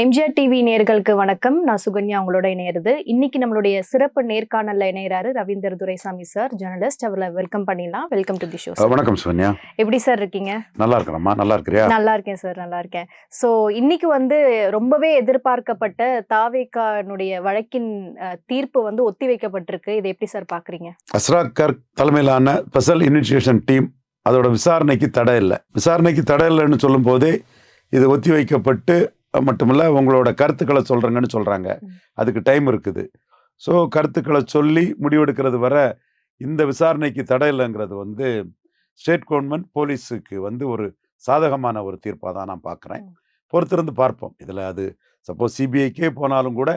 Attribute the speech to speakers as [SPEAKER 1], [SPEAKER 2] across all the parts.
[SPEAKER 1] MGR TV நேர்களுக்கு வணக்கம். நான் சுகன்யா உங்களோட இணையிறது. இன்னைக்கு நம்மளுடைய சிறப்பு நேர்காணல்ல இணையறாரு ரவீந்தர் துரைசாமி சார் ஜெர்னலிஸ்ட் அவரை வெல்கம் பண்ணிடலாம். வெல்கம் டு தி ஷோ
[SPEAKER 2] வணக்கம் சோனியா
[SPEAKER 1] எப்படி சார் இருக்கீங்க?
[SPEAKER 2] நல்லா இருக்கிறம்மா நல்லா இருக்கிறியா?
[SPEAKER 1] நல்லா இருக்கேன் சார் நல்லா இருக்கேன். ஸோ இன்னைக்கு வந்து ரொம்பவே எதிர்பார்க்கப்பட்ட தாவேக்கானுடைய வழக்கின் தீர்ப்பு வந்து ஒத்தி வைக்கப்பட்டிருக்கு. இதை எப்படி சார் பாக்குறீங்க?
[SPEAKER 2] அஸ்ராக்கர் தலைமையிலான ஸ்பெஷல் இனிஷியேஷன் டீம் அதோட விசாரணைக்கு தடை இல்லை. விசாரணைக்கு தடை இல்லைன்னு சொல்லும் போதே இது ஒத்தி வைக்கப்பட்டு மட்டுமல்ல உங்களோட கருத்துக்களை சொல்கிறேங்கன்னு சொல்கிறாங்க. அதுக்கு டைம் இருக்குது ஸோ கருத்துக்களை சொல்லி முடிவெடுக்கிறது வர இந்த விசாரணைக்கு தடை இல்லைங்கிறது வந்து ஸ்டேட் கவர்மெண்ட் போலீஸுக்கு வந்து ஒரு சாதகமான ஒரு தீர்ப்பாக தான் நான் பார்க்குறேன். பொறுத்திருந்து பார்ப்போம் இதில் அது சப்போஸ் சிபிஐக்கே போனாலும் கூட.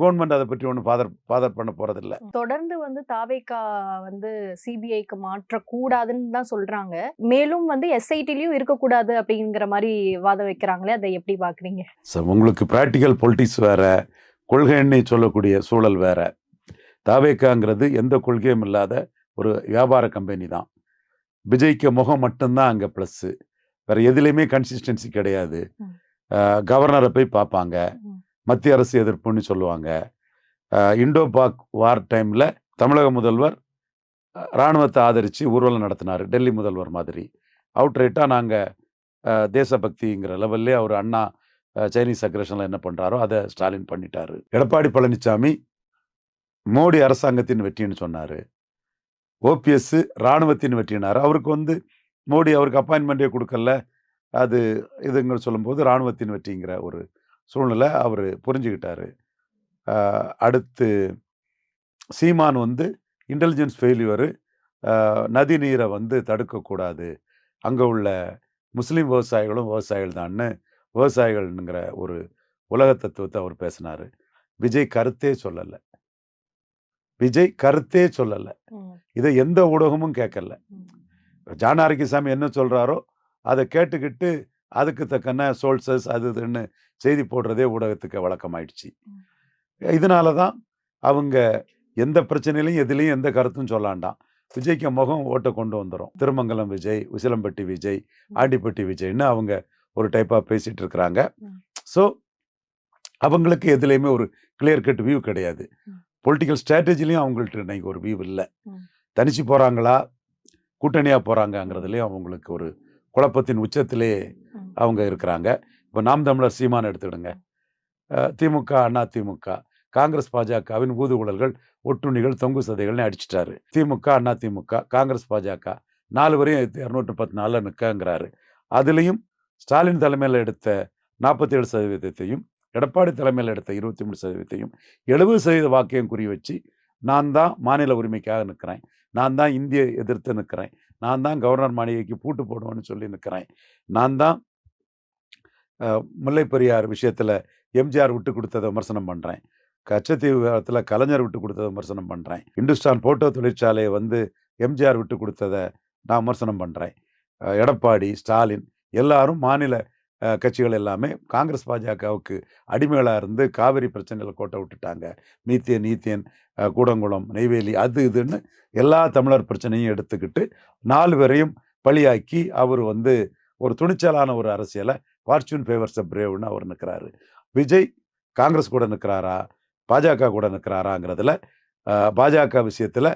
[SPEAKER 2] கவர்மெண்ட் அதை பற்றி ஒன்றும் ஃபாதர் ஃபாதர் பண்ண போகிறதில்ல
[SPEAKER 1] தொடர்ந்து வந்து தாவேக்கா வந்து சிபிஐக்கு மாற்றக்கூடாதுன்னு தான் சொல்றாங்க. மேலும் வந்து எஸ்ஐடிலயும் இருக்கக்கூடாது அப்படிங்கிற மாதிரி வாதம் வைக்கிறாங்களே அதை எப்படி பாக்குறீங்க?
[SPEAKER 2] ஸோ உங்களுக்கு ப்ராக்டிக்கல் பொலிட்டிக்ஸ் வேற கொள்கைன்னு சொல்லக்கூடிய சூழல் வேற. தாவேக்காங்கிறது எந்த கொள்கையும் இல்லாத ஒரு வியாபார கம்பெனி தான். விஜய்க்கு முகம் மட்டும்தான் அங்கே ப்ளஸ்ஸு வேற எதுலேயுமே கன்சிஸ்டன்சி கிடையாது. கவர்னரை போய் பார்ப்பாங்க. மத்திய அரசு எதிர்ப்புன்னு சொல்லுவாங்க. இண்டோ பாக் வார் டைமில் தமிழக முதல்வர் இராணுவத்தை ராணுவத்தை ஆதரித்து ஊர்வலம் நடத்தினார் டெல்லி முதல்வர் மாதிரி. அவுட்ரைட்டாக நாங்கள் தேசபக்திங்கிற லெவல்லே அவர் அண்ணா சைனீஸ் அக்ரஷனில் என்ன பண்ணுறாரோ அதை ஸ்டாலின் பண்ணிட்டார். எடப்பாடி பழனிசாமி மோடி அரசாங்கத்தின் வெற்றின்னு சொன்னார். ஓபிஎஸ் இராணுவத்தின் வெற்றினார். அவருக்கு வந்து மோடி அவருக்கு அப்பாயின்மெண்ட்டே கொடுக்கல. அது இதுங்க சொல்லும்போது இராணுவத்தின் வெற்றிங்கிற ஒரு சூழ்நிலை அவர் புரிஞ்சுக்கிட்டாரு. அடுத்து சீமான் வந்து இன்டெலிஜென்ஸ் ஃபெயிலியரு நதி நீரை வந்து தடுக்கக்கூடாது. அங்கே உள்ள முஸ்லீம் விவசாயிகளும் விவசாயிகள் தான்னு விவசாயிகள்ங்கிற ஒரு உலக தத்துவத்தை அவர் பேசினார். விஜய் கருத்தே சொல்லலை. விஜய் கருத்தே சொல்லலை. இதை எந்த ஊடகமும் கேட்கல. ஜான் ஆரோக்கியசாமி என்ன சொல்கிறாரோ அதை கேட்டுக்கிட்டு அதுக்கு தக்கன சோல்சஸ் அது இதுன்னு செய்தி போடுறதே ஊடகத்துக்கு வழக்கமாயிடுச்சு. இதனால தான் அவங்க எந்த பிரச்சனையிலையும் எதுலேயும் எந்த கருத்தும் சொல்லாண்டாம் விஜய்க்கு முகம் ஓட்டை கொண்டு வந்துடும் திருமங்கலம் விஜய் உசிலம்பட்டி விஜய் ஆண்டிப்பட்டி விஜய்னு அவங்க ஒரு டைப்பாக பேசிட்டு இருக்கிறாங்க. ஸோ அவங்களுக்கு எதுலேயுமே ஒரு கிளியர் கட் வியூ கிடையாது. பொலிட்டிக்கல் ஸ்ட்ராட்டஜிலையும் அவங்கள்ட்ட இன்னைக்கு ஒரு வியூ இல்லை. தனிச்சு போகிறாங்களா கூட்டணியாக போகிறாங்கங்கிறதுலையும் அவங்களுக்கு ஒரு குழப்பத்தின் உச்சத்திலே. அவங்க இருக்கிறாங்க. இப்போ நாம் தமிழர் சீமான் எடுத்துக்கிடுங்க. திமுக அண்ணா திமுக காங்கிரஸ் பாஜகவின் ஊதுகுழல்கள் ஒட்டுண்ணிகள் தொங்கு சதைகள்னு அடிச்சிட்டாரு. திமுக அண்ணா திமுக காங்கிரஸ் பாஜக நாலு வரையும் இரநூற்றி பத்து நாளில் நிற்கங்கிறாரு அதுலேயும் ஸ்டாலின் தலைமையில் எடுத்த நாற்பத்தி ஏழு சதவீதத்தையும் எடப்பாடி தலைமையில் எடுத்த இருபத்தி மூணு சதவீதத்தையும் எழுபது சதவீத வாக்கையும் குறி வச்சு நான் தான் மாநில உரிமைக்காக நிற்கிறேன் நான் தான் இந்திய எதிர்த்து நிற்கிறேன் நான் தான் கவர்னர் மாளிகைக்கு பூட்டு போடுவேன்னு சொல்லி நிற்கிறேன் நான் தான் முல்லை பெரியார் விஷயத்தில் எம்ஜிஆர் விட்டு கொடுத்ததை விமர்சனம் பண்ணுறேன் கச்சத்தீவு காலத்தில் கலைஞர் விட்டு கொடுத்ததை விமர்சனம் பண்ணுறேன் இந்துஸ்தான் போட்டோ தொழிற்சாலையை வந்து எம்ஜிஆர் விட்டு கொடுத்ததை நான் விமர்சனம் பண்ணுறேன் எடப்பாடி ஸ்டாலின் எல்லாரும் மாநில கட்சிகள் எல்லாமே காங்கிரஸ் பாஜகவுக்கு அடிமைகளாக இருந்து காவிரி பிரச்சனையில் கோட்டை விட்டுட்டாங்க. நீத்தியன் நீத்தியன் கூடங்குளம் நெய்வேலி அது இதுன்னு எல்லா தமிழர் பிரச்சனையும் எடுத்துக்கிட்டு நாலு பேரையும் பழியாக்கி அவர் வந்து ஒரு துணிச்சலான ஒரு அரசியலை ஃபார்ச்சூன் ஃபேவர்ஸ் பிரேவ்னு அவர் நிற்கிறாரு விஜய் காங்கிரஸ் கூட நிற்கிறாரா பாஜக கூட நிற்கிறாராங்கிறதுல பாஜக விஷயத்தில்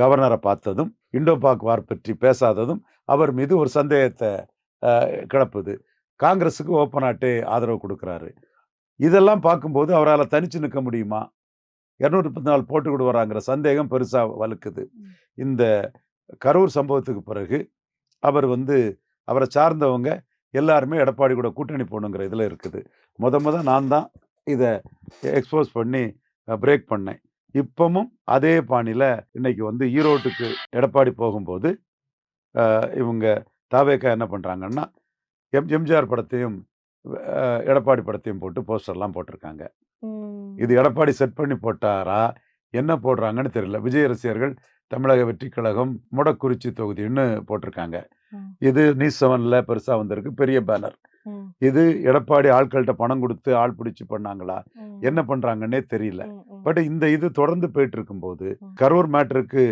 [SPEAKER 2] கவர்னரை பார்த்ததும் இண்டோ பாக் வார் பற்றி பேசாததும் அவர் மீது ஒரு சந்தேகத்தை கிடப்புது கிளப்புது. காங்கிரஸுக்கு ஓப்பனாட்டே ஆதரவு கொடுக்குறாரு. இதெல்லாம் பார்க்கும்போது அவரால் தனிச்சு நிற்க முடியுமா? இரநூத்தி முப்பத்தி நாலு போட்டு விடுவாராங்கிற சந்தேகம் பெருசாக வலுக்குது. இந்த கரூர் சம்பவத்துக்கு பிறகு அவர் வந்து அவரை சார்ந்தவங்க எல்லாருமே எடப்பாடி கூட கூட்டணி போகணுங்கிற இதில் இருக்குது. முத முத நான் தான் இதை எக்ஸ்போஸ் பண்ணி பிரேக் பண்ணேன். இப்பவும் அதே பாணியில் இன்னைக்கு வந்து ஈரோட்டுக்கு எடப்பாடி போகும்போது இவங்க தாவேக்கா என்ன பண்ணுறாங்கன்னா எம் எம்ஜிஆர் படத்தையும் எடப்பாடி படத்தையும் போட்டு போஸ்டர்லாம் போட்டிருக்காங்க. இது எடப்பாடி செட் பண்ணி போட்டாரா என்ன போடுறாங்கன்னு தெரியல விஜய் ரசிகர்கள் தமிழக வெற்றி கழகம் முடக்குறிச்சி தொகுதின்னு போட்டிருக்காங்க. இது நியூஸ் செவனில் பெருசாக வந்திருக்கு பெரிய பேனர். இது எடப்பாடி ஆட்கள்கிட்ட பணம் கொடுத்து ஆள் பிடிச்சி பண்ணாங்களா. என்ன பண்ணுறாங்கன்னே தெரியல. பட் இந்த இது தொடர்ந்து போயிட்டு இருக்கும்போது. கரூர் மேட்டருக்கு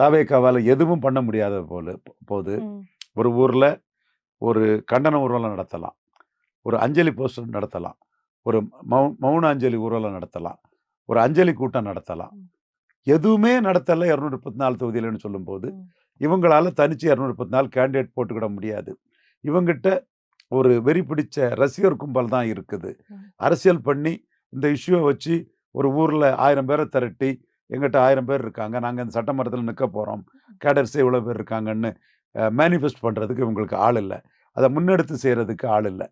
[SPEAKER 2] தாவேக்காவால் எதுவும் பண்ண முடியாத போல போது. ஒரு ஊரில் ஒரு கண்டன ஊர்வலம் நடத்தலாம். ஒரு அஞ்சலி போஸ்டர் நடத்தலாம். ஒரு மௌ மௌன அஞ்சலி ஊர்வலம் நடத்தலாம். ஒரு அஞ்சலி கூட்டம் நடத்தலாம். எதுவுமே நடத்தல இரநூத்தி முப்பத்தி நாலு தொகுதியிலன்னு சொல்லும்போது. இவங்களால தனிச்சு இரநூத்தி முப்பத்தி நாலு கேண்டிடேட் போட்டுக்கிட முடியாது. இவங்கிட்ட ஒரு வெறி பிடிச்ச ரசிகர் கும்பல் தான் இருக்குது. அரசியல் பண்ணி இந்த இஷ்யூவை வச்சு ஒரு ஊரில் ஆயிரம் பேரை திரட்டி எங்கிட்ட ஆயிரம் பேர் இருக்காங்க. நாங்கள் இந்த சட்டமன்றத்தில் நிற்க போகிறோம் கேடர்ஸே இவ்வளோ பேர் இருக்காங்கன்னு மேனிஃபெஸ்ட் பண்ணுறதுக்கு இவங்களுக்கு ஆள் இல்லை. அதை முன்னெடுத்து செய்கிறதுக்கு ஆள் இல்லை.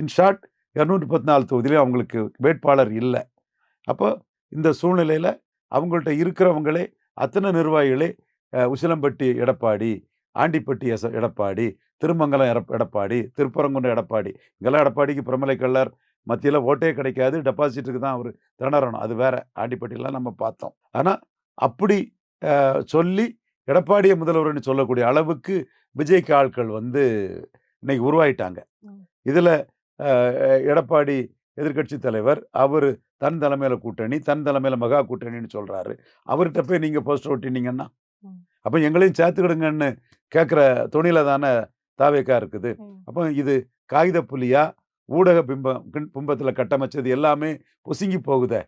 [SPEAKER 2] இன் ஷார்ட் இரநூற்றி பத்து நாலு தொகுதியிலே அவங்களுக்கு வேட்பாளர் இல்லை. அப்போ இந்த சூழ்நிலையில் அவங்கள்ட்ட இருக்கிறவங்களே அத்தனை நிர்வாகிகளே உசிலம்பட்டி எடப்பாடி ஆண்டிப்பட்டி எச எடப்பாடி திருமங்கலம் எடப் எடப்பாடி திருப்பரங்குன்றம் எடப்பாடி இங்கெல்லாம் எடப்பாடிக்கு பிரமலை கல்லர் மத்தியில் ஓட்டே கிடைக்காது டெபாசிட்டுக்கு தான் அவர் திணறணும். அது வேற. ஆண்டிப்பட்டிலாம் நம்ம பார்த்தோம். ஆனால் அப்படி சொல்லி எடப்பாடியை முதல்வர்னு சொல்லக்கூடிய அளவுக்கு விஜய்க்கு ஆட்கள் வந்து இன்னைக்கு உருவாயிட்டாங்க. இதில் எடப்பாடி எதிர்க்கட்சி தலைவர் அவர் தன் தலைமையில கூட்டணி தன் தலைமையில மகா கூட்டணின்னு சொல்றாரு அவர்கிட்ட போய் நீங்க போஸ்டர் ஒட்டினீங்கன்னா
[SPEAKER 1] ம்.
[SPEAKER 2] அப்போ எங்களையும் சேர்த்துக்கிடுங்கன்னு கேட்குற துணியில தானே தாவேக்கா இருக்குது. அப்போ இது காகித புலியா ஊடக பிம்பம் பிம்பத்துல கட்டமைச்சது எல்லாமே பொசுங்கி போகுதே.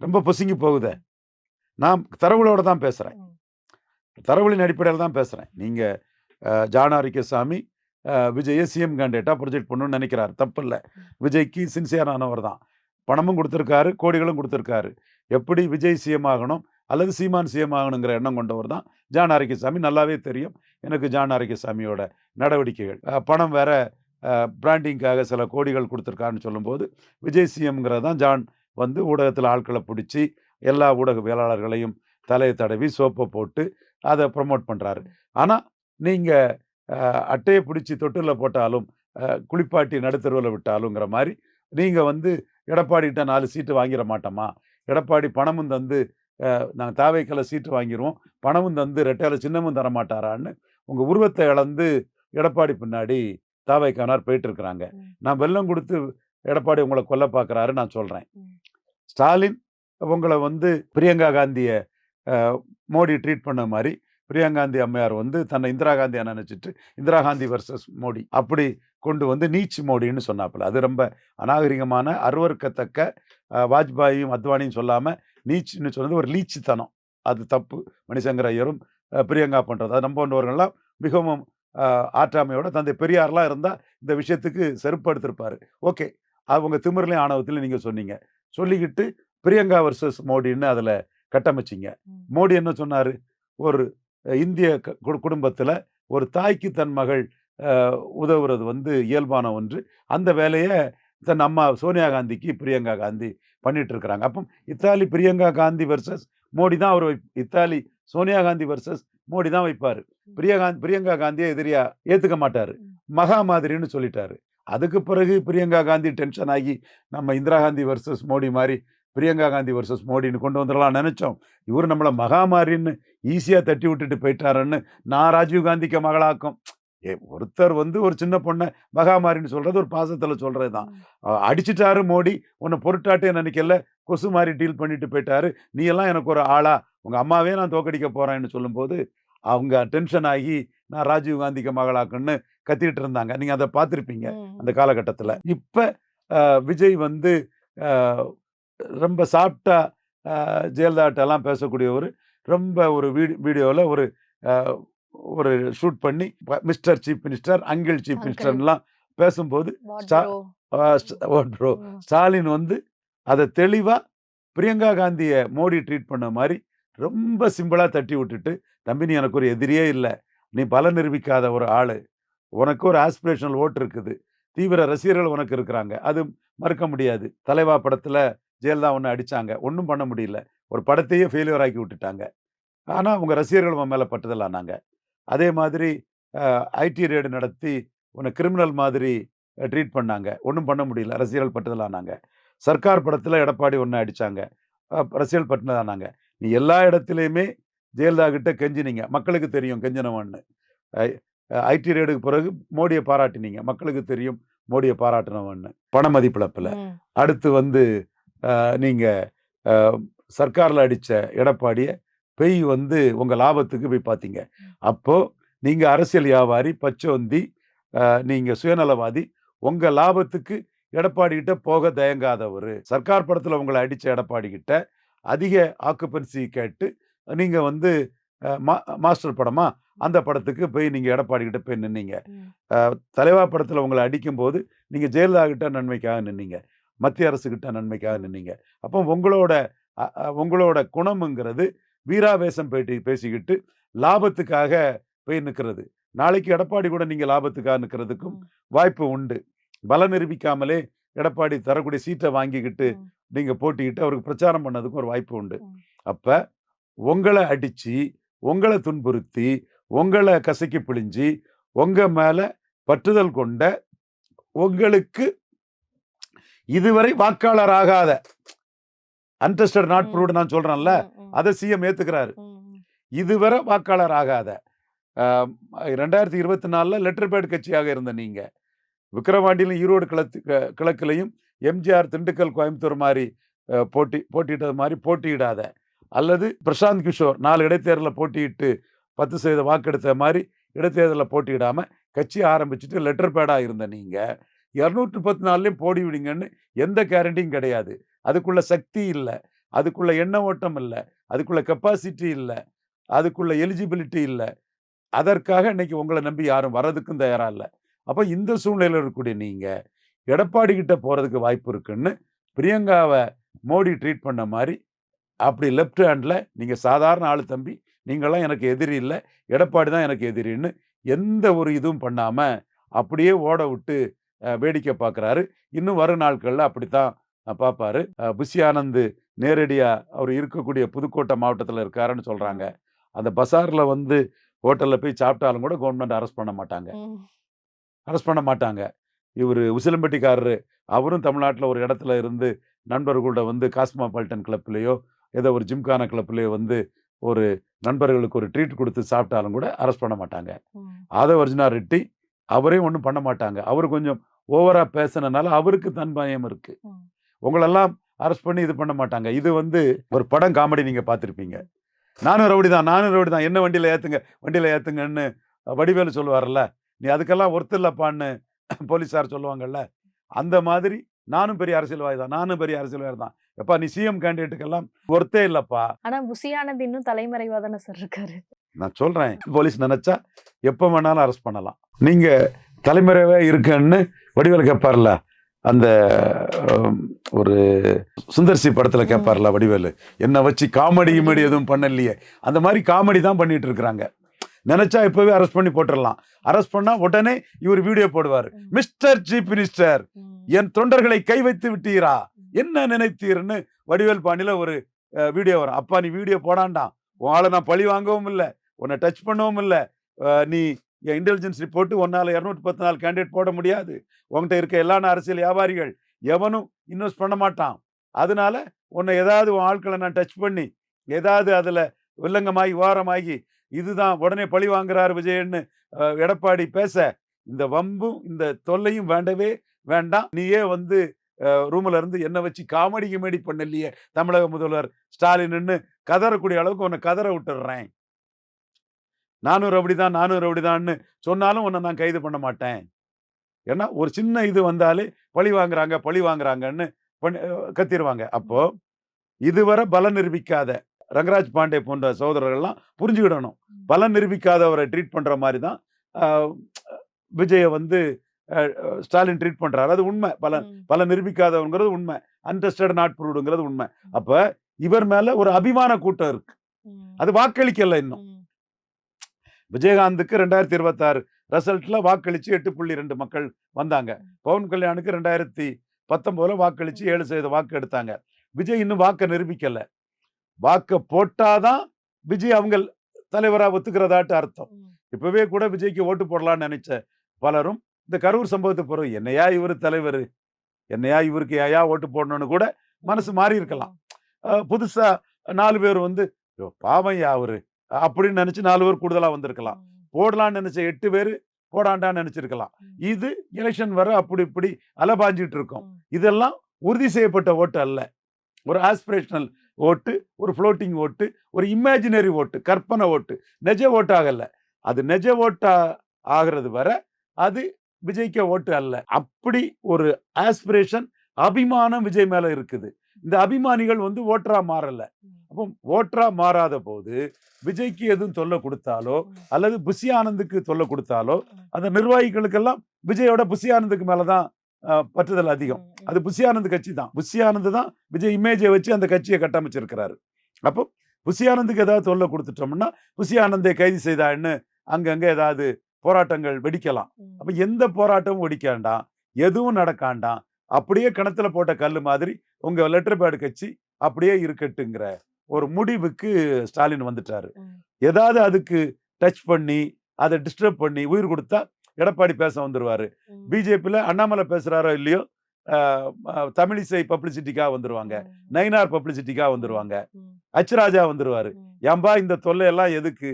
[SPEAKER 2] ரொம்ப பொசுங்கி போகுதே நான் தரவுகளோட தான் பேசுறேன்
[SPEAKER 1] ம்.
[SPEAKER 2] தரவுகளின் அடிப்படையில் தான் பேசுறேன். நீங்க அஹ், ஜான் ஆரிக்கசாமி அஹ், விஜயை சிஎம் கேண்டிடேட்டா ப்ரொஜெக்ட் பண்ணணும்னு நினைக்கிறார். தப்பு இல்லை. விஜய்க்கு சின்சியரானவர் தான். பணமும் கொடுத்துருக்காரு கோடிகளும் கொடுத்துருக்காரு. எப்படி விஜய் சிஎம் ஆகணும் அல்லது சீமான் சிஎம் ஆகணுங்கிற எண்ணம் கொண்டவர் தான் ஜான் ஆரோக்கியசாமி நல்லாவே தெரியும். எனக்கு ஜான் ஆரோக்கியசாமியோட நடவடிக்கைகள் பணம் வேற பிராண்டிங்காக சில கோடிகள் கொடுத்துருக்காருன்னு சொல்லும்போது விஜய் சிஎம்ங்கிறது தான் ஜான் வந்து ஊடகத்தில் ஆட்களை பிடிச்சி எல்லா ஊடகவியலாளர்களையும் தலையை தடவி சோப்பை போட்டு அதை ப்ரமோட் பண்ணுறாரு ஆனால் நீங்கள் அட்டையை பிடிச்சி தொட்டிலில் போட்டாலும் குளிப்பாட்டி நடுத்தருவில் விட்டாலுங்கிற மாதிரி நீங்கள் வந்து எடப்பாடிகிட்ட நாலு சீட்டு வாங்கிட மாட்டோமா? எடப்பாடி பணமும் தந்து நாங்கள் தாவைக்கல சீட்டு வாங்கிடுவோம் பணமும் தந்து ரெட்டையில சின்னமும் தர மாட்டாரான்னு உங்கள் உருவத்தை இழந்து எடப்பாடி பின்னாடி தாவைக்கானார் போயிட்டு இருக்கிறாங்க
[SPEAKER 1] ம்.
[SPEAKER 2] நான் வெள்ளம் கொடுத்து எடப்பாடி உங்களை கொல்ல பார்க்குறாரு நான் சொல்கிறேன். ஸ்டாலின் உங்களை வந்து பிரியங்கா காந்தியை மோடி ட்ரீட் பண்ண மாதிரி பிரியங்காந்தி அம்மையார் வந்து தன்னை இந்திரா காந்தியை நினச்சிட்டு இந்திரா காந்தி வர்சஸ் மோடி அப்படி கொண்டு வந்து நீச் மோடின்னு சொன்னாப்புல. அது ரொம்ப அநாகரிகமான அருவருக்கத்தக்க வாஜ்பாயும் அத்வானியும் சொல்லாமல் நீச்னு சொன்னது ஒரு லீச்சுத்தனம் அது தப்பு. மணிசங்கர் ஐயரும் பிரியங்கா பண்றது அது நம்ம போன்றவர்கள்லாம் மிகவும் ஆற்றாமையோட தந்தை பெரியார்லாம் இருந்தால் இந்த விஷயத்துக்கு செருப்படுத்திருப்பார் ஓகே. அவங்க திமிர்லையும் ஆணவத்திலையும் நீங்கள் சொன்னீங்க. சொல்லிக்கிட்டு பிரியங்கா வர்சஸ் மோடின்னு அதில் கட்டமைச்சிங்க. மோடி என்ன சொன்னாரு? ஒரு இந்திய க- கு- குடும்பத்துல ஒரு தாய்க்கு தன் மகள் உதவுறது வந்து இயல்பான ஒன்று. அந்த வேலையை தன் அம்மா சோனியா காந்திக்கு பிரியங்கா காந்தி பண்ணிட்டு இருக்கிறாங்க அப்போ இத்தாலி பிரியங்கா காந்தி வர்சஸ் மோடி தான் அவர் வைப்- இத்தாலி சோனியா காந்தி வர்சஸ் மோடி தான் வைப்பாரு. பிரியங்கா பிரியங்கா காந்தியை எதிரியா ஏத்துக்க மாட்டாரு. மகா மாதிரின்னு சொல்லிட்டாரு. அதுக்கு பிறகு பிரியங்கா காந்தி டென்ஷன் ஆகி நம்ம இந்திரா காந்தி வர்சஸ் மோடி மாதிரி பிரியங்கா காந்தி வர்சஸ் மோடின்னு கொண்டு வந்துடலாம் நினைச்சோம். இவர் நம்மளை மகாமாரின்னு ஈஸியாக தட்டி விட்டுட்டு போயிட்டாருன்னு நான் ராஜீவ் காந்திக்கு மகளாக்கும். ஏ ஒருத்தர் வந்து ஒரு சின்ன பொண்ணை மகாமாரின்னு சொல்றது ஒரு பாசத்தில் சொல்றது தான் அடிச்சிட்டாரு மோடி. உன்னை பொருட்டாட்டே நினைக்கல. கொசு மாதிரி டீல் பண்ணிட்டு போயிட்டாரு. நீ எல்லாம் எனக்கு ஒரு ஆளா. உங்க அம்மாவே நான் தோக்கடிக்க போறேன்னு சொல்லும்போது அவங்க டென்ஷன் ஆகி நான் ராஜீவ் காந்திக்கு மகளாக்குன்னு கத்திட்டு இருந்தாங்க. நீங்க அதை பார்த்துருப்பீங்க. அந்த காலகட்டத்தில். இப்போ விஜய் வந்து ரொம்ப சாப்பிட்டா ஜெயலலிதாட்டெல்லாம் பேசக்கூடியவர். ரொம்ப ஒரு வீடி வீடியோவில் ஒரு ஒரு ஷூட் பண்ணி mister chief minister uncle chief. மினிஸ்டர்லாம் பேசும்போது. ஸ்டாலின் வந்து அதை தெளிவாக பிரியங்கா காந்தியை மோடி ட்ரீட் பண்ண மாதிரி ரொம்ப சிம்பிளாக தட்டி விட்டுட்டு தம்பி நீ எனக்கு ஒரு எதிரியே இல்லை. நீ பல நிரூபிக்காத ஒரு ஆள். உனக்கு ஒரு ஆஸ்பிரேஷனல் ஓட்டு இருக்குது. தீவிர ரசிகர்கள் உனக்கு இருக்கிறாங்க. அது மறுக்க முடியாது. தலைவா படத்தில் ஜெயலலிதா ஒன்று அடித்தாங்க ஒன்றும் பண்ண முடியல. ஒரு படத்தையே ஃபெயிலியர் ஆக்கி விட்டுட்டாங்க. ஆனால் அவங்க ரசிகர்கள் உன் மேலே பட்டுதலானாங்க. அதே மாதிரி ஐடி ரேடு நடத்தி உன்னை கிரிமினல் மாதிரி ட்ரீட் பண்ணாங்க. ஒன்றும் பண்ண முடியல. ரசிகர்கள் பட்டுதலானாங்க. சர்க்கார் படத்தில் எடப்பாடி ஒன்று அடித்தாங்க ரசிகர்கள் பட்டுனதானாங்க நீ எல்லா இடத்துலையுமே ஜெயலலிதா கிட்ட கெஞ்சினீங்க. மக்களுக்கு தெரியும் கெஞ்சினவன்னு. ஐடி ரேடுக்கு பிறகு மோடியை பாராட்டினீங்க. மக்களுக்கு தெரியும் மோடியை பாராட்டினவன்னு. பண மதிப்பிழப்பில். அடுத்து வந்து அஹ், நீங்க அஹ், சர்க்கார்ல அடிச்ச எடப்பாடிய பெய் வந்து உங்க லாபத்துக்கு போய் பார்த்தீங்க அப்போ நீங்க அரசியல் வியாபாரி பச்சோந்தி அஹ், நீங்க சுயநலவாதி உங்க லாபத்துக்கு எடப்பாடி கிட்ட போக தயங்காதவர். சர்க்கார் படத்துல உங்களை அடிச்ச எடப்பாடி கிட்ட அதிக ஆக்குபென்சி கேட்டு நீங்க வந்து மா- மாஸ்டர் படமா அந்த படத்துக்கு போய் நீங்க எடப்பாடி கிட்ட போய் நின்னீங்க. தலைவா படத்துல உங்களை அடிக்கும் போது நீங்க ஜெயலலிதா கிட்ட நன்மைக்காக நின்னீங்க. மத்திய அரசு கிட்ட நன்மைக்காக நின்னீங்க அப்போ உங்களோட உங்களோட குணம்ங்கிறது வீராவேசம் பேட்டி பேசிக்கிட்டு லாபத்துக்காக போய் நிற்கிறது நாளைக்கு எடப்பாடி கூட நீங்க லாபத்துக்காக நிற்கிறதுக்கும். வாய்ப்பு உண்டு பலம் நிரூபிக்காமலே எடப்பாடி தரக்கூடிய சீட்டை வாங்கிக்கிட்டு
[SPEAKER 1] ம்.
[SPEAKER 2] நீங்க போட்டிக்கிட்டு அவருக்கு பிரச்சாரம் பண்ணதுக்கு ஒரு வாய்ப்பு உண்டு. அப்ப உங்களை அடிச்சு உங்களை துன்புறுத்தி உங்களை கசக்கி பிழிஞ்சு உங்க மேல பற்றுதல் கொண்ட உங்களுக்கு இதுவரை வாக்காளர் ஆகாத. Untested not. ப்ரூவ்டு நான் சொல்றேன்ல அதை சிஎம் ஏத்துக்கிறாரு. இதுவரை வாக்காளர் ஆகாத. ரெண்டாயிரத்தி இருபத்தி நாலுல லெட்டர் பேட் கட்சியாக இருந்த நீங்க விக்கிரவாண்டியிலும் ஈரோடு கிழக்கு க- கிழக்குலையும் எம்ஜிஆர் திண்டுக்கல் கோயம்புத்தூர் மாதிரி போட்டி போட்டியிட்டது மாதிரி போட்டியிடாத. அல்லது பிரசாந்த் கிஷோர் நாலு இடைத்தேர்தலில் போட்டியிட்டு பத்து சதவீத வாக்கெடுத்த மாதிரி இடைத்தேர்தலில் போட்டியிடாம கட்சி ஆரம்பிச்சுட்டு லெட்டர் பேடாக இருந்த நீங்க இரநூற்றி பத்து நாலுலையும் போடி விடுங்கன்னு எந்த கேரண்டியும் கிடையாது. அதுக்குள்ள சக்தி இல்லை. அதுக்குள்ள எண்ண ஓட்டம் இல்லை. அதுக்குள்ள கெப்பாசிட்டி இல்லை. அதுக்குள்ள எலிஜிபிலிட்டி இல்லை. அதற்காக இன்னைக்கு உங்களை நம்பி யாரும் வர்றதுக்கும் தயாராக இல்லை. அப்போ இந்த சூழ்நிலையில் இருக்கக்கூடிய நீங்கள் எடப்பாடி கிட்ட போகிறதுக்கு வாய்ப்பு இருக்குன்னு பிரியங்காவை மோடி ட்ரீட் பண்ண மாதிரி அப்படி லெஃப்ட் ஹேண்டில் நீங்கள் சாதாரண ஆள் தம்பி நீங்களாம் எனக்கு எதிரி இல்லை. எடப்பாடி தான் எனக்கு எதிரின்னு எந்த ஒரு இதுவும் பண்ணாமல் அப்படியே ஓட விட்டு வேடிக்கை பார்க்குறாரு இன்னும் வரும் நாட்களில் அப்படித்தான் பார்ப்பாரு புஷி ஆனந்த் நேரடியா அவர் இருக்கக்கூடிய புதுக்கோட்டை மாவட்டத்தில் இருக்காருன்னு சொல்றாங்க. அந்த பசார்ல வந்து ஹோட்டல்ல போய் சாப்பிட்டாலும் கூட கவர்மெண்ட் அரெஸ்ட் பண்ண மாட்டாங்க. அரெஸ்ட் பண்ண மாட்டாங்க. இவர் உசிலம்பட்டிக்காரரு. அவரும் தமிழ்நாட்டில் ஒரு இடத்துல இருந்து நண்பர்களோட வந்து காஸ்மாபாலிட்டன் கிளப்லேயோ ஏதோ ஒரு ஜிம்கானா கிளப்லேயோ வந்து ஒரு நண்பர்களுக்கு ஒரு ட்ரீட் கொடுத்து சாப்பிட்டாலும் கூட அரெஸ்ட் பண்ண மாட்டாங்க.
[SPEAKER 1] ம்.
[SPEAKER 2] ஆதவ அர்ஜுனா ரெட்டி அவரையும் ஒன்றும் பண்ண மாட்டாங்க. அவர் கொஞ்சம் ஓவரா பேசுனனால அவருக்கு தன்பயம் இருக்கு.
[SPEAKER 1] ம்.
[SPEAKER 2] உங்களெல்லாம் அரெஸ்ட் பண்ணி இது பண்ண மாட்டாங்க. இது வந்து ஒரு படம் காமெடி நீங்க பார்த்துருப்பீங்க. நானும் ரவுடி தான் நானும் ரவுடி தான். என்ன வண்டியில ஏத்துங்க வண்டியில ஏத்துங்கன்னு வடிவேலு சொல்லுவார்ல நீ அதுக்கெல்லாம் ஒர்த்து இல்லப்பான்னு போலீஸார் சொல்லுவாங்கல்ல அந்த மாதிரி நானும் பெரிய அரசியல்வாதி தான் நானும் பெரிய அரசியல்வாதி தான். எப்பா நீ சிஎம் கேண்டிடேட்டுக்கெல்லாம் ஒர்த்தே இல்லப்பா.
[SPEAKER 1] ஆனா புசியானது இன்னும் தலைமறைவா தானே சார் இருக்காரு.
[SPEAKER 2] நான் சொல்றேன் போலீஸ் நினைச்சா எப்ப வேணாலும் அரெஸ்ட் பண்ணலாம். நீங்க தலைமறைவே இருக்குன்னு வடிவேலு கேட்பார்ல அந்த ஒரு சுந்தர்சி படத்துல. கேட்பார்ல வடிவேலு. என்னை வச்சு காமெடி கிமெடி எதுவும் பண்ணலையே. அந்த மாதிரி காமெடி தான் பண்ணிட்டு இருக்கிறாங்க நினைச்சா இப்பவே அரெஸ்ட் பண்ணி போட்டுடலாம் அரெஸ்ட் பண்ணா உடனே இவர் வீடியோ போடுவார். Mister chief minister. என் தொண்டர்களை கை வைத்து விட்டீரா? என்ன நினைத்தீர்னு வடிவேல் பாண்டியில ஒரு வீடியோ வரும். அப்பா நீ வீடியோ போடாண்டாம். உன் ஆளை நான் பழி வாங்கவும் இல்லை. உன்னை டச் பண்ணவும் இல்லை. நீ இன்டெலிஜென்ஸ் ரிப்போர்ட் உன்னால இரநூத்தி பத்து நாலு கேண்டிடேட் போட முடியாது. உங்கள்கிட்ட இருக்க எல்லா அரசியல் வியாபாரிகள் எவனும் இன்வெஸ்ட் பண்ண மாட்டான். அதனால உன்னை ஏதாவது உன் ஆட்களை நான் டச் பண்ணி ஏதாவது அதில் வில்லங்கமாகி ஓரமாகி இதுதான் உடனே பழி வாங்குறாரு விஜயன்னு எடப்பாடி பேச இந்த வம்பும் இந்த தொல்லையும் வேண்டவே வேண்டாம். நீயே வந்து ரூம்ல இருந்து என்னை வச்சு காமெடி கிமெடி பண்ணலையே தமிழக முதல்வர் ஸ்டாலின்னு கதறக்கூடிய அளவுக்கு உன்னை கதற விட்டுடுறேன். நானும் ரவுடிதான் நானும் ரவுடிதான்னு சொன்னாலும் உன்னை நான் கைது பண்ண மாட்டேன். ஏன்னா ஒரு சின்ன இது வந்தாலே பழி வாங்குறாங்க பழி வாங்குறாங்கன்னு பண்ணி அஹ் கத்திருவாங்க. அப்போ இதுவரை பலம் நிரூபிக்காத ரங்கராஜ் பாண்டே போன்ற சகோதரர்கள்லாம் புரிஞ்சுக்கிடணும். பலம் நிரூபிக்காதவரை ட்ரீட் பண்ற மாதிரி தான் விஜயை வந்து ஸ்டாலின் ட்ரீட் பண்றாரு. அது உண்மை. பல. பல நிரூபிக்காதவங்கிறது உண்மை. அன்டெஸ்டட் நாட் ப்ரூவ்டுங்கிறது உண்மை. அப்ப இவர் மேல ஒரு அபிமான கூட்டம் இருக்கு. அது வாக்களிக்கல இன்னும். விஜயகாந்துக்கு ரெண்டாயிரத்தி இருபத்தாறு ரிசல்ட்ல வாக்களிச்சு எட்டு புள்ளி ரெண்டு மக்கள் வந்தாங்க. பவன் கல்யாணுக்கு ரெண்டாயிரத்தி பத்தொன்பதுல வாக்களிச்சு ஏழு சதவீத வாக்கு எடுத்தாங்க. விஜய் இன்னும் வாக்கை நிரூபிக்கல. வாக்க போட்டாதான் விஜய் அவங்க தலைவரா ஒத்துக்கிறதாட்டு அர்த்தம். இப்பவே கூட விஜய்க்கு ஓட்டு போடலாம்னு நினைச்ச பலரும் இந்த கரூர் சம்பவத்துக்கு பிறகு என்னையா இவர் தலைவர்? என்னையா இவருக்கு ஏயா ஓட்டு போடணும்னு கூட மனசு மாறி இருக்கலாம். அஹ் புதுசா நாலு பேர் வந்து "ஐயோ, பாவம்யா அவரு. அப்படின்னு நினைச்சு நாலு பேர் கூடுதலா வந்திருக்கலாம்.
[SPEAKER 1] ம்.
[SPEAKER 2] போடலாம்னு நினைச்ச எட்டு பேர் போடாண்டான்னு நினைச்சிருக்கலாம். இது எலெக்ஷன் வர அப்படி இப்படி அலபாஞ்சிட்டு இருக்கும். இதெல்லாம் உறுதி செய்யப்பட்ட ஓட்டு அல்ல. ஒரு ஆஸ்பிரேஷனல் ஓட்டு ஒரு ஃப்ளோட்டிங் ஓட்டு ஒரு இமேஜினரி ஓட்டு கற்பனை ஓட்டு நெஜ ஓட்டு ஆகல. அது நெஜ ஓட்டா ஆகிறது வரை அது விஜய்க்கு ஓட்டு அல்ல. அப்படி ஒரு ஆஸ்பிரேஷன் அபிமானம் விஜய் மேல இருக்குது. இந்த அபிமானிகள் வந்து ஓட்டரா மாறல. அப்போ ஓட்டரா மாறாத போது விஜய்க்கு எதுவும் தொல்லை கொடுத்தாலோ அல்லது புஷி ஆனந்துக்கு தொல்லை கொடுத்தாலோ அந்த நிர்வாகிகளுக்கெல்லாம் விஜயோட புஷி ஆனந்துக்கு மேலதான் பற்றுதல் அதிகம். அது புஷி ஆனந்த் கட்சி தான். புஷி ஆனந்த் தான் விஜய் இமேஜை வச்சு அந்த கட்சியை கட்டமைச்சிருக்கிறாரு. அப்போ புஷி ஆனந்துக்கு ஏதாவது தொல்லை கொடுத்துட்டோம்னா புஷி ஆனந்தை கைது செய்தான்னு அங்கங்க ஏதாவது போராட்டங்கள் வெடிக்கலாம். அப்ப எந்த போராட்டமும் வெடிக்காண்டாம் எதுவும் நடக்காண்டாம் அப்படியே கிணத்துல போட்ட கல் மாதிரி உங்க லெட்டர் பேட் கட்சி அப்படியே இருக்கட்டுங்கிற ஒரு முடிவுக்கு ஸ்டாலின் வந்துட்டாரு. ஏதாவது அதுக்கு டச் பண்ணி அதை டிஸ்டர்ப் பண்ணி உயிர் கொடுத்தா எடப்பாடி பேச வந்துருவாரு. பிஜேபியில் அண்ணாமலை பேசுறாரோ இல்லையோ தமிழிசை பப்ளிசிட்டிக்காக வந்துருவாங்க. நைனார் பப்ளிசிட்டிக்காக வந்துருவாங்க. அச்சுராஜா வந்துருவாரு. ஏன்பா இந்த தொல்லையெல்லாம் எதுக்கு?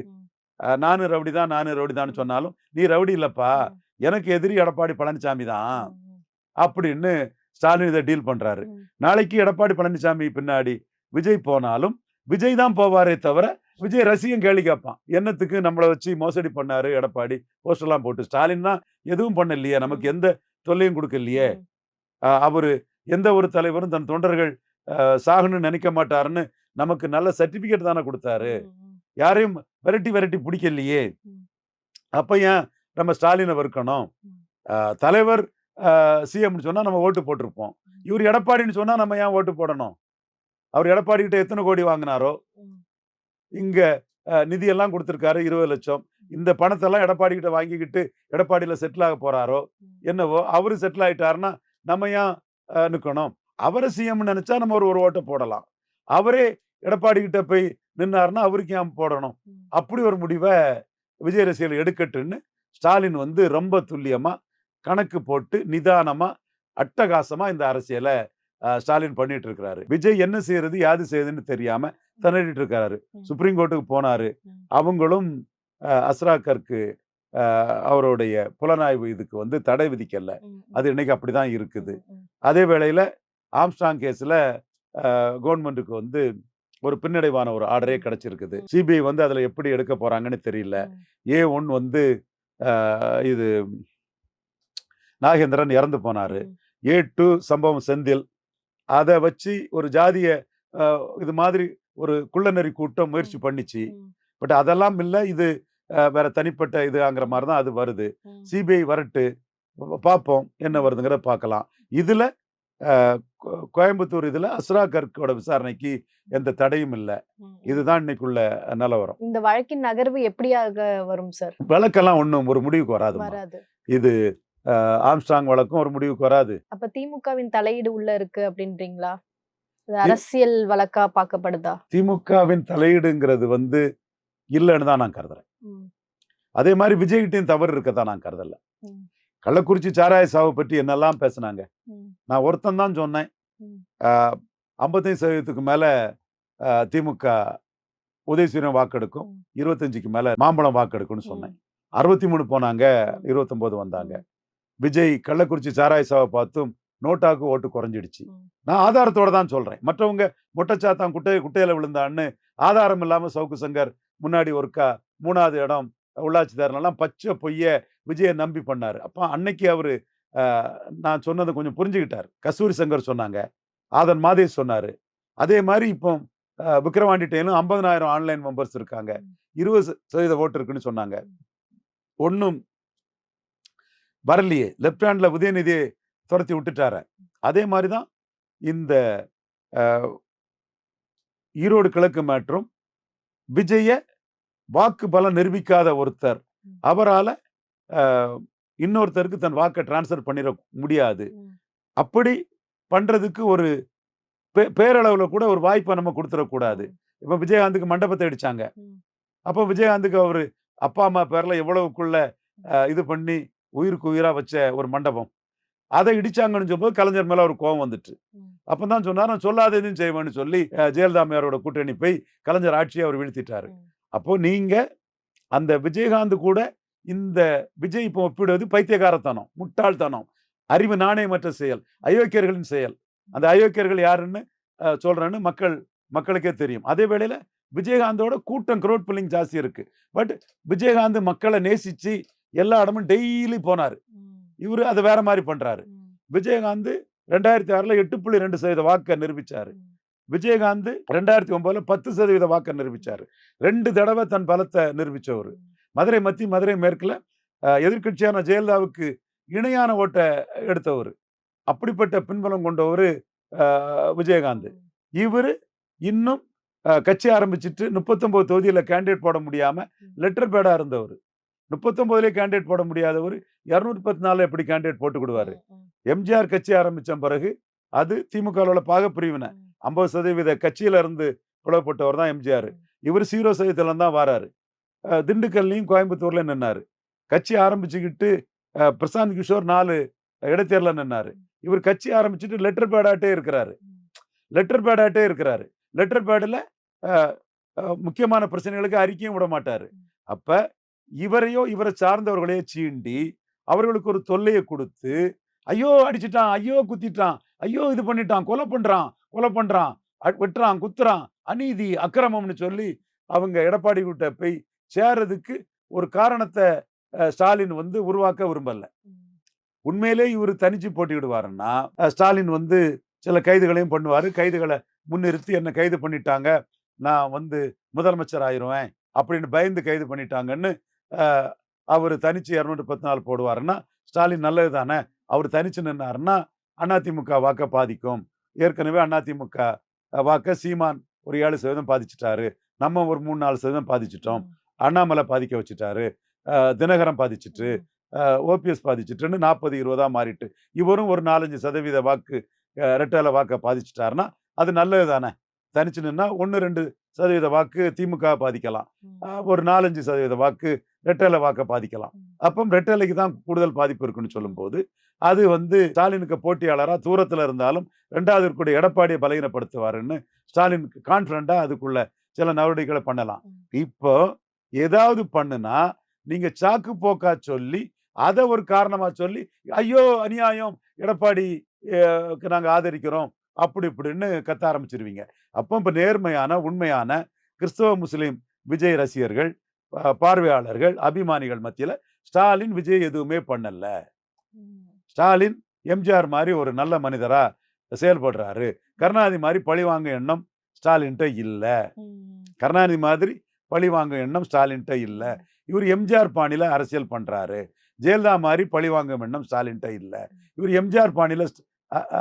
[SPEAKER 2] அஹ், நானு ரவுடி தான் நானு ரவுடி தான் சொன்னாலும் நீ ரவுடி இல்லப்பா. எனக்கு எதிரி எடப்பாடி பழனிசாமி தான். அப்படின்னு ஸ்டாலின் இதை டீல் பண்றாரு.
[SPEAKER 1] ம்.
[SPEAKER 2] நாளைக்கு எடப்பாடி பழனிசாமி பின்னாடி விஜய் போனாலும் விஜய் தான் போவாரே தவிர விஜய் ரசிகம் கேள்வி கேட்பான். என்னத்துக்கு நம்மளை வச்சு மோசடி பண்ணாரு எடப்பாடி? போஸ்டர்லாம் போட்டு. ஸ்டாலின் தான் எதுவும் பண்ணலையே. நமக்கு எந்த தொல்லையும் கொடுக்கலையே. அவரு எந்த ஒரு தலைவரும் தன் தொண்டர்கள் சாகணும்னு நினைக்க மாட்டாருன்னு நமக்கு நல்ல சர்டிபிகேட் தானே கொடுத்தாரு. யாரையும் விரட்டி விரட்டி பிடிக்கலையே. அப்ப ஏன் நம்ம ஸ்டாலினை வெறுக்கணும்? தலைவர் சிஎம்னு சொன்னா நம்ம ஓட்டு போட்டிருப்போம். இவர் எடப்பாடின்னு சொன்னா நம்ம ஏன் ஓட்டு போடணும்? அவர் எடப்பாடி கிட்ட எத்தனை கோடி வாங்கினாரோ இங்க நிதியெல்லாம் கொடுத்துருக்காரு இருபது லட்சம். இந்த பணத்தெல்லாம் எடப்பாடி கிட்ட வாங்கிக்கிட்டு எடப்பாடியில செட்டில் ஆக போறாரோ என்னவோ அவரு செட்டில் ஆயிட்டாருன்னா நம்ம ஏன் அஹ், நிக்கணும்? அவரை சிஎம் நினைச்சா நம்ம ஒரு ஒரு ஓட்டை போடலாம். அவரே எடப்பாடி கிட்ட போய் நின்னாருன்னா அவருக்கு ஏன் போடணும்? அப்படி ஒரு முடிவை விஜய் ரசிகர்கள் எடுக்கட்டுன்னு ஸ்டாலின் வந்து ரொம்ப துல்லியமா கணக்கு போட்டு நிதானமா அட்டகாசமா இந்த அரசியலை ஸ்டாலின் பண்ணிட்டு இருக்கிறாரு விஜய் என்ன செய்யறது யாது செய்யுதுன்னு தெரியாம திணறிட்டு இருக்காரு. சுப்ரீம் கோர்ட்டுக்கு போனாரு. அவங்களும் அஸ்ராக்கருக்கு அவருடைய புலனாய்வு இதுக்கு வந்து தடை விதிக்கல. அது இன்னைக்கு அப்படிதான் இருக்குது. அதே வேளையில ஆம்ஸ்டாங் கேஸ்ல கவர்மெண்ட்டுக்கு வந்து ஒரு பின்னடைவான ஒரு ஆர்டரே கிடைச்சிருக்குது. சிபிஐ வந்து அதுல எப்படி எடுக்க போறாங்கன்னு தெரியல. ஏ ஒன் வந்து இது நாகேந்திரன் இறந்து போனாரு. ஏ டூ சம்பவம் செந்தில் அதை வச்சு ஒரு ஜாதிய இது மாதிரி ஒரு குள்ளநெறி கூட்டம் முயற்சி பண்ணிச்சு. பட் அதெல்லாம் இல்லை. இது வேற தனிப்பட்ட இதுங்கிற மாதிரி தான் அது வருது. சிபிஐ வரட்டு. பார்ப்போம் என்ன வருதுங்கிறத பார்க்கலாம் இதுல கோயம்புத்தூர் இதுல அஸ்ரா கர்க்கோட விசாரணைக்கு எந்த தடையும் இல்லை. இதுதான் இன்னைக்குள்ள நிலவரம்
[SPEAKER 1] இந்த வழக்கின் நகர்வு எப்படியாக வரும் சார்?
[SPEAKER 2] வழக்கெல்லாம் ஒன்றும் ஒரு முடிவுக்கு வராது. இது ஆம்ஸ்ட்ராங் வழக்கும் ஒரு முடிவுக்கு வராது.
[SPEAKER 1] அப்ப திமுகவின் தலையீடு உள்ள இருக்கு அப்படின்றீங்களா? அரசியல் வழக்கா பார்க்கப்படுதா?
[SPEAKER 2] திமுகவின் தலையீடுங்கிறது வந்து இல்லைன்னு தான் நான் கருதுறேன். அதே மாதிரி விஜய்கிட்டையும் தவறு இருக்கத்தான் நான் கருதல. கள்ளக்குறிச்சி சாராய சாவை பற்றி என்னெல்லாம் பேசுனாங்க. நான் ஒருத்தன் தான் சொன்னேன். ஐம்பத்தைந்து சதவீதத்துக்கு மேல திமுக உதயசூரியன் வாக்கெடுக்கும். இருபத்தஞ்சுக்கு மேல மாம்பழம் வாக்கெடுக்கும்னு சொன்னேன். அறுபத்தி மூணு போனாங்க இருபத்தொன்பது வந்தாங்க. விஜய் கள்ளக்குறிச்சி சாராய சாவை பார்த்தும் நோட்டாக்கு ஓட்டு குறைஞ்சிடுச்சு. நான் ஆதாரத்தோட தான் சொல்றேன். மற்றவங்க மொட்டைச்சாத்தான் குட்டை குட்டையில விழுந்தான்னு ஆதாரம் இல்லாம சவுக்கு சங்கர் முன்னாடி ஒருக்கா மூணாவது இடம் உள்ளாட்சி தேர்தலாம் பச்சை பொய்ய விஜயை நம்பி பண்ணாரு. அப்போ அன்னைக்கு அவரு நான் சொன்னதை கொஞ்சம் புரிஞ்சுக்கிட்டார். கஸ்தூரி சங்கர் சொன்னாங்க. ஆதன் மாதேஷ் சொன்னாரு. அதே மாதிரி இப்போ டெயிலும் ஐம்பதனாயிரம் ஆன்லைன் மெம்பர்ஸ் இருக்காங்க. இருபது சதவீத ஓட்டு இருக்குன்னு சொன்னாங்க. ஒன்றும் வரலையே. லெப்ட் ஹேண்ட்ல உதயநிதியை துரத்தி விட்டுட்டாரு. அதே மாதிரி தான் இந்த ஈரோடு கிழக்கு மற்றும் விஜய வாக்கு பலம் நிரூபிக்காத ஒருத்தர். அவரால இன்னொருத்தருக்கு தன் வாக்கை டிரான்ஸ்ஃபர் பண்ணிட முடியாது. அப்படி பண்றதுக்கு ஒரு பே- பேரளவுல கூட ஒரு வாய்ப்பை நம்ம கொடுத்துடக்கூடாது இப்ப விஜயகாந்துக்கு மண்டபத்தை அடிச்சாங்க
[SPEAKER 1] ம்.
[SPEAKER 2] அப்போ விஜயகாந்துக்கு அவரு அப்பா அம்மா பேர்ல எவ்வளவுக்குள்ள இது பண்ணி உயிருக்கு உயிரா வச்ச ஒரு மண்டபம். அதை இடிச்சாங்கன்னு சொல்லும்போது கலைஞர் மேல ஒரு கோவம் வந்துட்டு.
[SPEAKER 1] ம்.
[SPEAKER 2] அப்பதான் சொன்னார் நான் சொல்லாததையும் செய்வேன்னு சொல்லி அஹ், ஜெயலலிதா அம்மையாரோட கூட்டணி போய் கலைஞர் ஆட்சியை அவர் வீழ்த்திட்டாரு. அப்போ நீங்க அந்த விஜயகாந்த் கூட இந்த விஜய் இப்போ ஒப்பிடுவது பைத்தியகாரத்தனம் முட்டாள்தனம் அறிவு நாணயமற்ற செயல் அயோக்கியர்களின் செயல். அந்த அயோக்கியர்கள் யாருன்னு அஹ், சொல்றேன்னு மக்கள் மக்களுக்கே தெரியும். அதே வேளையில விஜயகாந்தோட கூட்டம் க்ரௌட் புல்லிங் ஜாஸ்தி இருக்கு. பட் விஜயகாந்த் மக்களை நேசிச்சு எல்லா இடமும் டெய்லி போனாரு. இவரு அதை வேற மாதிரி பண்றாரு. விஜயகாந்த் ரெண்டாயிரத்தி ஆறுல எட்டு புள்ளி ரெண்டு சதவீத வாக்கை நிரூபிச்சாரு. விஜயகாந்த் ரெண்டாயிரத்தி ஒன்பதுல பத்து சதவீத வாக்கை நிரூபிச்சாரு. ரெண்டு தடவை தன் பலத்தை நிரூபிச்சவர். மதுரை மத்தி மதுரை மேற்குல அஹ், எதிர்க்கட்சியான ஜெயலலிதாவுக்கு இணையான ஓட்டை எடுத்தவர். அப்படிப்பட்ட பின்பலம் கொண்டவர் விஜயகாந்த். இவர் இன்னும் கட்சி ஆரம்பிச்சிட்டு முப்பத்தொன்பது தொகுதியில கேண்டிடேட் போட முடியாம லெட்டர் பேடா இருந்தவர். முப்பத்தொன்பதுலேயே கேண்டிடேட் போட முடியாதவர் இரநூத்தி பத்து நாள்ல எப்படி கேண்டிடேட் போட்டுக்கிடுவாரு எம்ஜிஆர் கட்சி ஆரம்பிச்ச பிறகு அது திமுகவோட பாகப்பிரிவினை ஐம்பது சதவீத கட்சியில இருந்து புலப்பட்டவர் தான் எம்ஜிஆர். இவர் சீரோ சதவீதத்துல தான் வராரு. திண்டுக்கல்லையும் கோயம்புத்தூர்ல நின்னாரு. கட்சி ஆரம்பிச்சுக்கிட்டு பிரசாந்த் கிஷோர் நாலு இடைத்தேர்ல நின்னாரு. இவர் கட்சி ஆரம்பிச்சுட்டு லெட்டர் பேடாட்டே இருக்கிறாரு. லெட்டர் பேடாட்டே இருக்கிறாரு. லெட்டர் பேடில் முக்கியமான பிரச்சனைகளுக்கு அறிக்கையும் விட மாட்டாரு அப்ப இவரையோ இவரை சார்ந்தவர்களையோ சீண்டி அவர்களுக்கு ஒரு தொல்லையை கொடுத்து ஐயோ அடிச்சிட்டான் ஐயோ குத்திட்டான் ஐயோ இது பண்ணிட்டான் கொலை பண்றான் கொலை பண்றான் வெட்டுறான் குத்துறான் அநீதி அக்கிரமம்னு சொல்லி அவங்க எடப்பாடி கிட்ட போய் சேர்றதுக்கு ஒரு காரணத்தை ஸ்டாலின் வந்து உருவாக்க விரும்பல. உண்மையிலே இவர் தனிச்சு போட்டியிடுவாருன்னா ஸ்டாலின் வந்து சில கைதுகளையும் பண்ணுவாரு கைதுகளை முன்னிறுத்தி என்னை கைது பண்ணிட்டாங்க நான் வந்து முதலமைச்சர் ஆயிருவேன் அப்படின்னு பயந்து கைது பண்ணிட்டாங்கன்னு அவர் தனிச்சு இரநூத்தி பத்து நாள் போடுவாருன்னா ஸ்டாலின் நல்லது தானே? அவர் தனிச்சு நின்னாருன்னா அதிமுக வாக்க பாதிக்கும். ஏற்கனவே அதிமுக வாக்க சீமான் ஒரு ஏழு சதவீதம் பாதிச்சிட்டாரு. நம்ம ஒரு மூணு நாலு சதவீதம் பாதிச்சிட்டோம். அண்ணாமலை பாதிக்க வச்சுட்டாரு. அஹ் தினகரன் பாதிச்சிட்டு ஓபிஎஸ் பாதிச்சிட்டுன்னு நாற்பது இருபதா மாறிட்டு. இவரும் ஒரு நாலஞ்சு சதவீத வாக்கு ரெட்டேல வாக்கை பாதிச்சிட்டாருன்னா அது நல்லது தானே? தனிச்சு நின்னா ஒன்று ரெண்டு சதவீத வாக்கு திமுக பாதிக்கலாம். ஒரு நாலஞ்சு சதவீத வாக்கு ரெட்டேல வாக்கை பாதிக்கலாம். அப்போ ரெட்டேலைக்கு தான் கூடுதல் பாதிப்பு இருக்குன்னு சொல்லும்போது அது வந்து ஸ்டாலினுக்கு போட்டியாளராக தூரத்தில் இருந்தாலும் ரெண்டாவது இருக்கக்கூடிய எடப்பாடியை பலகீனப்படுத்துவாருன்னு ஸ்டாலின் கான்ஃபிடண்டா அதுக்குள்ள சில நடவடிக்கைகளை பண்ணலாம். இப்போ ஏதாவது பண்ணுனா நீங்க சாக்கு போக்கா சொல்லி அதை ஒரு காரணமா சொல்லி ஐயோ அநியாயம் எடப்பாடி அஹ், க்கு நாங்க ஆதரிக்கிறோம் அப்படி இப்படின்னு கத்த ஆரம்பிச்சிருவீங்க. அப்போ இப்ப நேர்மையான உண்மையான கிறிஸ்தவ முஸ்லிம் விஜய் ரசிகர்கள் பார்வையாளர்கள் அபிமானிகள் மத்தியில ஸ்டாலின் விஜய் எதுவுமே பண்ணல. ஸ்டாலின் எம்ஜிஆர் மாதிரி ஒரு நல்ல மனிதரா செயல்படுறாரு. கருணாநிதி மாதிரி பழிவாங்க எண்ணம் ஸ்டாலின்ட்ட இல்ல. கருணாநிதி மாதிரி பழிவாங்க எண்ணம் ஸ்டாலின்ட்ட இல்ல. இவர் எம்ஜிஆர் பாணியில அரசியல் பண்றாரு. ஜெயலலிதா மாதிரி பழிவாங்கும் எண்ணம் ஸ்டாலின்ட்ட இல்ல. இவர் எம்ஜிஆர் பாணியில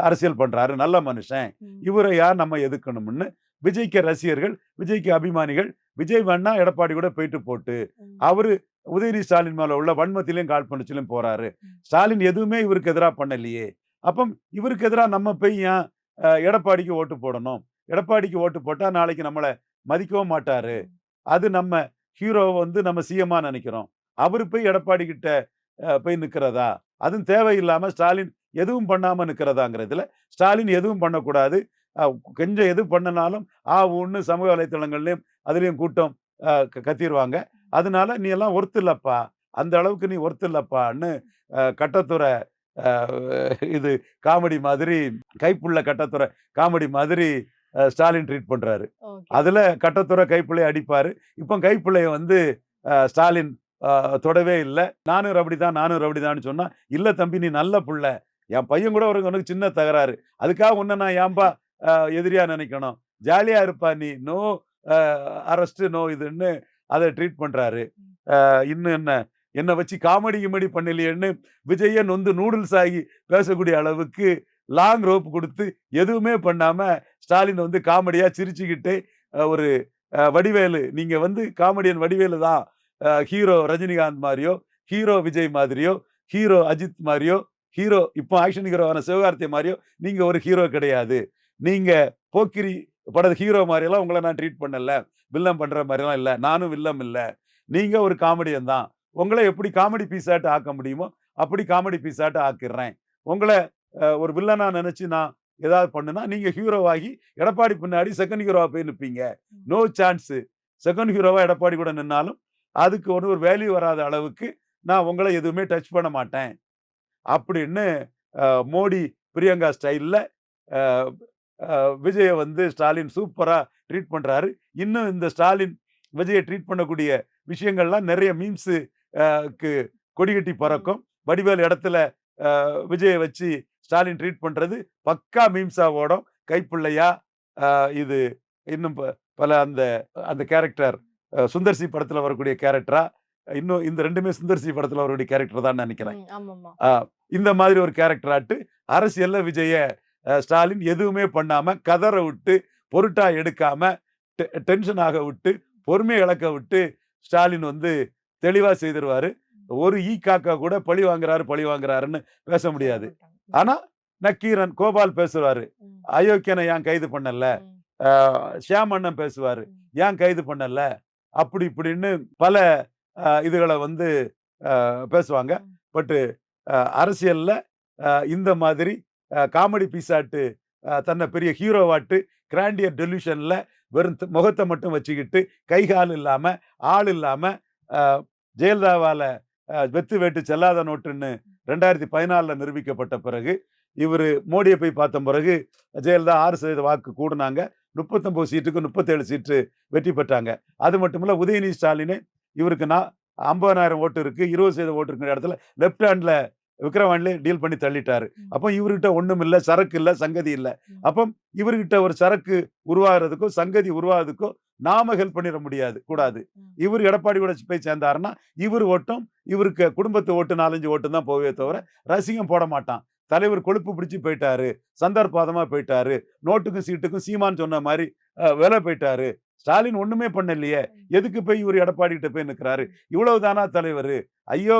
[SPEAKER 2] அரசியல் பண்றாரு. நல்ல மனுஷன். இவரை யார் நம்ம எதுக்கணும்னு விஜய்க்கு ரசிகர்கள் விஜய்க்கு அபிமானிகள் விஜய் வேணா எடப்பாடி கூட போயிட்டு போட்டு அவரு உதயநிதி ஸ்டாலின் மேல உள்ள வன்மத்திலையும் கால் பண்ணிச்சிலையும் போறாரு ஸ்டாலின் எதுவுமே இவருக்கு எதிராக பண்ணலையே. அப்போ இவருக்கு எதிராக நம்ம போய் ஏன் எடப்பாடிக்கு ஓட்டு போடணும்? எடப்பாடிக்கு ஓட்டு போட்டா நாளைக்கு நம்மளை மதிக்கவும் மாட்டாரு. அது நம்ம ஹீரோ வந்து நம்ம சிஎம்மா நினைக்கிறோம். அவரு போய் எடப்பாடி கிட்ட போய் நிக்கிறதா? அதுவும் தேவையில்லாம ஸ்டாலின் எதுவும் பண்ணாம நிக்கிறதாங்கிறதுல ஸ்டாலின் எதுவும் பண்ணக்கூடாது. கொஞ்சம் எது பண்ணனாலும் ஆ ஒன்று சமூக வலைத்தளங்கள்லயும் அதுலயும் கூட்டம் க- கத்திருவாங்க. அதனால நீ எல்லாம் ஒர்த்து இல்லப்பா அந்த அளவுக்கு நீ ஒர்த்து இல்லப்பான்னு கட்டத்துறை இது காமெடி மாதிரி கைப்புள்ள கட்டத்துறை காமெடி மாதிரி ஸ்டாலின் ட்ரீட் பண்றாரு. அதுல கட்டத்துறை கைப்பிள்ளைய அடிப்பாரு. இப்போ கைப்பிள்ளைய வந்து ஸ்டாலின் தொடவே இல்லை. நானும் ரபடிதான் நானும் ரபடிதான்னு சொன்னா இல்ல தம்பி நீ நல்ல புள்ள. என் பையன் கூட ஒரு உனக்கு சின்ன தகராறு. அதுக்காக உன்னை நான் ஏன்பா எதிரியா நினைக்கணும்? ஜாலியா இருப்பா நீ. நோ அரெஸ்ட் நோ இதுன்னு அதை ட்ரீட் பண்றாரு. இன்னும் என்ன? என்னை வச்சு காமெடி கிமெடி பண்ணலையேன்னு விஜய நொந்து நூடுல்ஸ் ஆகி பேசக்கூடிய அளவுக்கு லாங் ரோப் கொடுத்து எதுவுமே பண்ணாம ஸ்டாலின் வந்து காமெடியா சிரிச்சுக்கிட்டு ஒரு வடிவேலு நீங்க வந்து காமெடியன் வடிவேலு தான் ஹீரோ ரஜினிகாந்த் மாதிரியோ ஹீரோ விஜய் மாதிரியோ ஹீரோ அஜித் மாதிரியோ ஹீரோ இப்போ ஆக்ஷன் ஹீரோவான சிவகார்த்தி மாதிரியோ நீங்கள் ஒரு ஹீரோ கிடையாது. நீங்கள் போக்கிரி படத்து ஹீரோ மாதிரியெல்லாம் உங்களை நான் ட்ரீட் பண்ணல. வில்லம் பண்ணுற மாதிரிலாம் இல்லை. நானும் வில்லம் இல்லை. நீங்கள் ஒரு காமெடியன் தான். உங்களை எப்படி காமெடி பீஸாட்டு ஆக்க முடியுமோ அப்படி காமெடி பீஸாட்டு ஆக்கிடுறேன். உங்களை ஒரு வில்லனா நினச்சி நான் ஏதாவது பண்ணுனா நீங்கள் ஹீரோவாகி எடப்பாடி பின்னாடி செகண்ட் ஹீரோவாக போய் நிற்பீங்க நோ சான்ஸு செகண்ட் ஹீரோவாக எடப்பாடி கூட நின்னாலும் அதுக்கு ஒன்று ஒரு வேல்யூ வராத அளவுக்கு நான் உங்களை எதுவுமே டச் பண்ண மாட்டேன். அப்படின்னு மோடி பிரியங்கா ஸ்டைலில் விஜயை வந்து ஸ்டாலின் சூப்பராக ட்ரீட் பண்ணுறாரு இன்னும் இந்த ஸ்டாலின் விஜயை ட்ரீட் பண்ணக்கூடிய விஷயங்கள்லாம் நிறைய மீம்ஸு க்கு கொடிகட்டி பறக்கும். வடிவேல் இடத்துல விஜயை வச்சு ஸ்டாலின் ட்ரீட் பண்ணுறது பக்கா மீம்ஸாக ஓடும். கைப்பிள்ளையா இது இன்னும் ப- பல அந்த அந்த கேரக்டர் சுந்தர்சி படத்தில் வரக்கூடிய கேரக்டராக இன்னும் இந்த ரெண்டுமே சுந்தர்சி படத்துல வரக்கூடிய கேரக்டர் தான் நினைக்கிறேன். இந்த மாதிரி ஒரு கேரக்டர் ஆட்டு அரசியல்ல விஜய ஸ்டாலின் எதுவுமே பண்ணாம கதற விட்டு பொருட்டா எடுக்காம டென்ஷன் ஆக விட்டு பொறுமை இழக்க விட்டு ஸ்டாலின் வந்து தெளிவா செய்திருவாரு. ஒரு ஈ காக்கா கூட பழி வாங்குறாரு பழி வாங்குறாருன்னு பேச முடியாது. ஆனா நக்கீரன் கோபால் பேசுவாரு. அயோக்கியனை ஏன் கைது பண்ணல? ஷியாம் அண்ணன் பேசுவாரு. ஏன் கைது பண்ணல? அப்படி இப்படின்னு பல இதுகளை வந்து பேசுவாங்க. பட்டு அரசியல்ல இந்த மாதிரி காமெடி பீஸாட்டு ஆஹ், தன்னை பெரிய ஹீரோவாட்டு கிராண்டியர் டெலியூஷன்ல வெறும் முகத்தை மட்டும் வச்சுக்கிட்டு கை கால் இல்லாம ஆள் இல்லாம ஆஹ், ஜெயலலிதாவால வெத்து வேட்டு செல்லாத நோட்டுன்னு ரெண்டாயிரத்தி பதினாலில் நிரூபிக்கப்பட்ட பிறகு இவர் மோடியை போய் பார்த்த பிறகு ஜெயலலிதா ஆறு சதவீத வாக்கு கூடுனாங்க. முப்பத்தொன்பது சீட்டுக்கு முப்பத்தேழு சீட்டு வெற்றி பெற்றாங்க. அது மட்டும் இல்ல உதயநிதி ஸ்டாலின் இவருக்கு நான் ஐம்பதாயிரம் ஓட்டு இருக்கு இருபது சதவீத ஓட்டு இருக்கிற இடத்துல லெஃப்ட் ஹேண்ட்ல விக்ரவாண்ட்ல டீல் பண்ணி தள்ளிட்டாரு. அப்போ இவர்கிட்ட ஒண்ணும் இல்ல சரக்கு இல்ல சங்கதி இல்ல. அப்போ இவர்கிட்ட ஒரு சரக்கு உருவாகிறதுக்கோ சங்கதி உருவாகிறதுக்கோ நாம ஹெல்ப் பண்ணிட முடியாது கூடாது. இவர் எடப்பாடி கூட போய் சேர்ந்தாருன்னா இவர் ஓட்டும் இவருக்கு குடும்பத்து ஓட்டு நாலஞ்சு ஓட்டு தான் போவே தவிர ரசிகம் போட மாட்டான் தலைவர் கொழுப்பு பிடிச்சு போயிட்டாரு சந்தர்ப்பாதமா போயிட்டாரு நோட்டுக்கும் சீட்டுக்கும் சீமான் சொன்ன மாதிரி விலை போயிட்டாரு ஸ்டாலின் ஒண்ணுமே பண்ணலையே. எதுக்கு போய் இவர் எடப்பாடி கிட்ட போய் நிக்கிறாரு? இவ்வளவுதானா தலைவர்? ஐயோ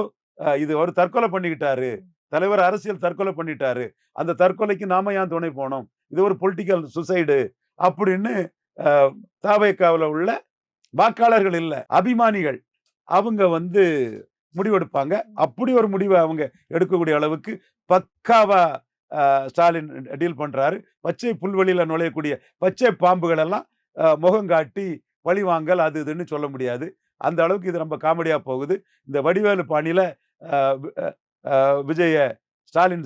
[SPEAKER 2] இது ஒரு தற்கொலை பண்ணிக்கிட்டாரு. தலைவர் அரசியல் தற்கொலை பண்ணிட்டாரு. அந்த தற்கொலைக்கு நாம ஏன் துணை போனோம்? இது ஒரு பொலிட்டிக்கல் சுசைடு அப்படின்னு தாவேக்காவில் உள்ள வாக்காளர்கள் இல்ல அபிமானிகள் அவங்க வந்து முடிவெடுப்பாங்க. அப்படி ஒரு முடிவை அவங்க எடுக்கக்கூடிய அளவுக்கு பக்காவா ஸ்டாலின் டீல் பண்றாரு. பச்சை புல்வெளியில நுழையக்கூடிய பச்சை பாம்புகள் எல்லாம் முகம் காட்டி பழிவாங்கல் அது இதுன்னு சொல்ல முடியாது. அந்த அளவுக்கு இது ரொம்ப காமெடியா போகுது. இந்த வடிவேலு பாணியில விஜய ஸ்டாலின்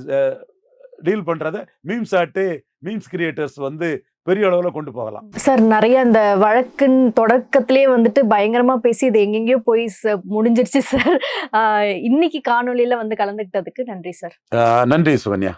[SPEAKER 2] டீல் பண்றத மீம்ஸ் ஆட்டு மீம்ஸ் கிரியேட்டர்ஸ் வந்து பெரிய அளவுல கொண்டு போகலாம்.
[SPEAKER 1] சார் நிறைய இந்த வழக்கின் தொடக்கத்திலே வந்துட்டு பயங்கரமா பேசி இது எங்கெங்கேயோ போய் முடிஞ்சிருச்சு சார். இன்னைக்கு காணொளியில வந்து கலந்துக்கிட்டதுக்கு நன்றி சார்.
[SPEAKER 2] நன்றி சுகன்யா.